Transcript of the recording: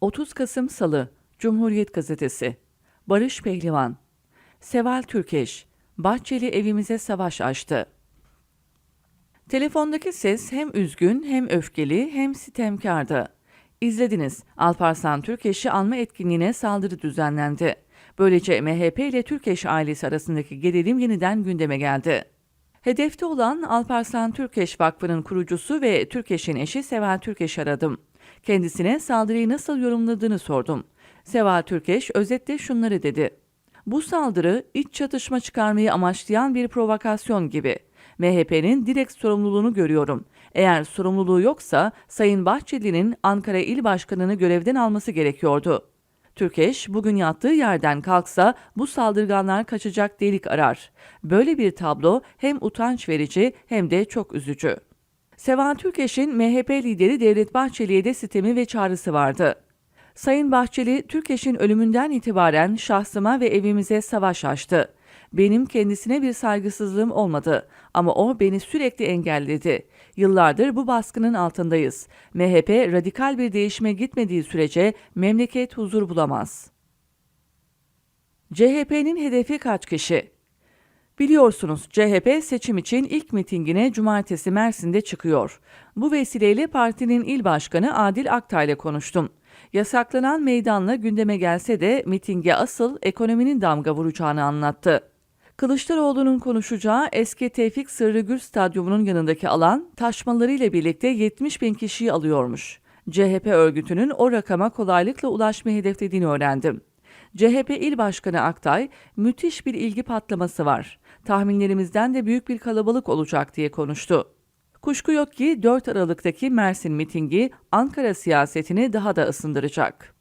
30 Kasım Salı Cumhuriyet Gazetesi Barış Pehlivan Seval Türkeş Bahçeli evimize savaş açtı. Telefondaki ses hem üzgün hem öfkeli hem sitemkardı. İzlediniz. Alparslan Türkeş'i anma etkinliğine saldırı düzenlendi. Böylece MHP ile Türkeş ailesi arasındaki gerilim yeniden gündeme geldi. Hedefte olan Alparslan Türkeş Vakfı'nın kurucusu ve Türkeş'in eşi Seval Türkeş aradım. Kendisine saldırıyı nasıl yorumladığını sordum. Seval Türkeş özetle şunları dedi. Bu saldırı iç çatışma çıkarmayı amaçlayan bir provokasyon gibi. MHP'nin direkt sorumluluğunu görüyorum. Eğer sorumluluğu yoksa Sayın Bahçeli'nin Ankara İl Başkanı'nı görevden alması gerekiyordu. Türkeş bugün yattığı yerden kalksa bu saldırganlar kaçacak delik arar. Böyle bir tablo hem utanç verici hem de çok üzücü. Sevan Türkeş'in MHP lideri Devlet Bahçeli'ye de sitemi ve çağrısı vardı. Sayın Bahçeli, Türkeş'in ölümünden itibaren şahsıma ve evimize savaş açtı. Benim kendisine bir saygısızlığım olmadı ama o beni sürekli engelledi. Yıllardır bu baskının altındayız. MHP radikal bir değişime gitmediği sürece memleket huzur bulamaz. CHP'nin hedefi kaç kişi? Biliyorsunuz CHP seçim için ilk mitingine cumartesi Mersin'de çıkıyor. Bu vesileyle partinin il başkanı Adil Aktay ile konuştum. Yasaklanan meydanla gündeme gelse de mitinge asıl ekonominin damga vuracağını anlattı. Kılıçdaroğlu'nun konuşacağı eski Tevfik Sırrıgül Stadyumu'nun yanındaki alan taşmalarıyla birlikte 70 bin kişiyi alıyormuş. CHP örgütünün o rakama kolaylıkla ulaşmayı hedeflediğini öğrendim. CHP İl Başkanı Aktay, müthiş bir ilgi patlaması var. Tahminlerimizden de büyük bir kalabalık olacak diye konuştu. Kuşku yok ki 4 Aralık'taki Mersin mitingi Ankara siyasetini daha da ısındıracak.